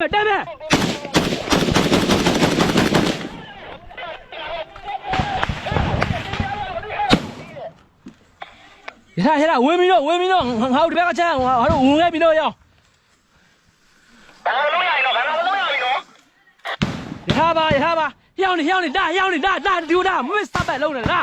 တက်တယ်ရဟရဟဝင်ပြီးတော့ဝင်ပြီးတော့ငါတို့ဒီဘက်ကချမ်းငါတို့ဝင်ခဲ့ပြီးတော့ရောက်ဘာလို့ရရင်တော့ဘာလို့ရရင်တော့ရဟပါရဟပါဟျောင်းနေဟျောင်းနေတာဟျောင်းနေတာတာတူတာမမစ်စပ်ပဲလုံးနေတာ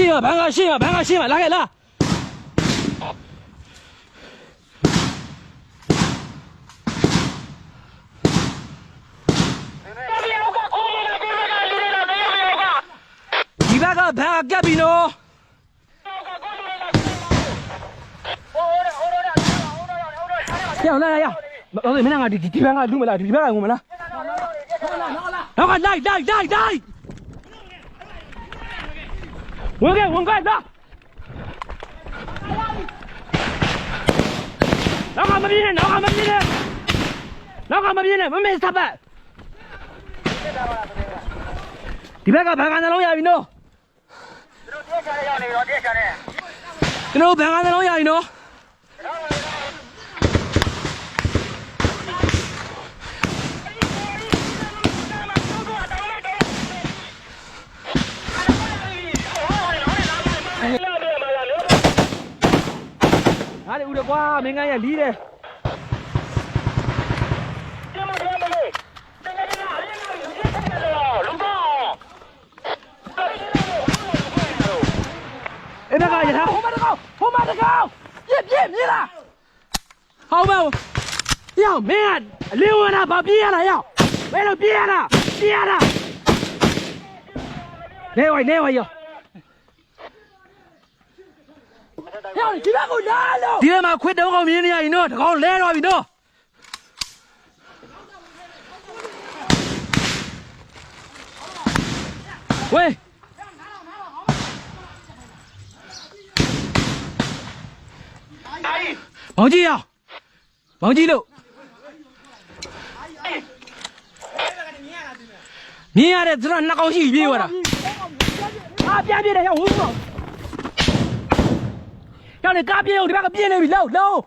ရှေ့ရဘန်ကရှေ့ရဘန်ကရှေ့ရလာခဲ့လားဒီဘက်ကဘန်ကကပ်ပြီနော်ကြောင်လာရအောင်မင်းကဒီဒီဘက်ကလူမလားဒီဘက်ကငုံမလားဟုတ်လားဟုတ်လားနောက်ကလိုက်လိုက်လိုက်လိုက် ဝင်ခဲ့ဝင်ခဲ့တော့နောက်ကမပြင်းနဲ့နောက်ကမပြင်းနဲ့နောက်ကမပြင်းနဲ့မမေစပတ်ဒီဘက်ကဘန်ကန်နှလုံးရပြီနော်တို့တက်ချာရောက်နေတော့တက်ချာနေကျွန်တော်ဘန်ကန်နှလုံးရပြီနော် ဟာလေဦးတယ်ကွာမင်းကရလီးတယ်အဲ့ဒါကရထားဟိုမှာတကောင်ဟိုမှာတကောင်ပြည့်ပြည့်မြင်လားဟောင်းမရောက်မင်းကအလင်းဝင်တာဗာပြေးရတာရောက်ဘယ်လိုပြေးရတာပြေးရတာနေဝိုင်နေဝိုင်ရောက် ရောက်ဒီဘက်ကိုလာလို့ဒီဘက်မှာခွတ်တုံးကောင်မြင်နေရရင်တော့တကောင်လဲတော့ပြီနော်ဝေးဘောင်ကြီးရောက်ဘောင်ကြီးလို့မြင်ရတယ်သူကနှစ်ကောင်ရှိပြေးသွားတာအာပြန်ပြေးတယ်ရောက်ဝုန်းတော့ ရောက်နေကားပြေးအောင်ဒီဘက်ကပြေးနေပြီလောက်လောက်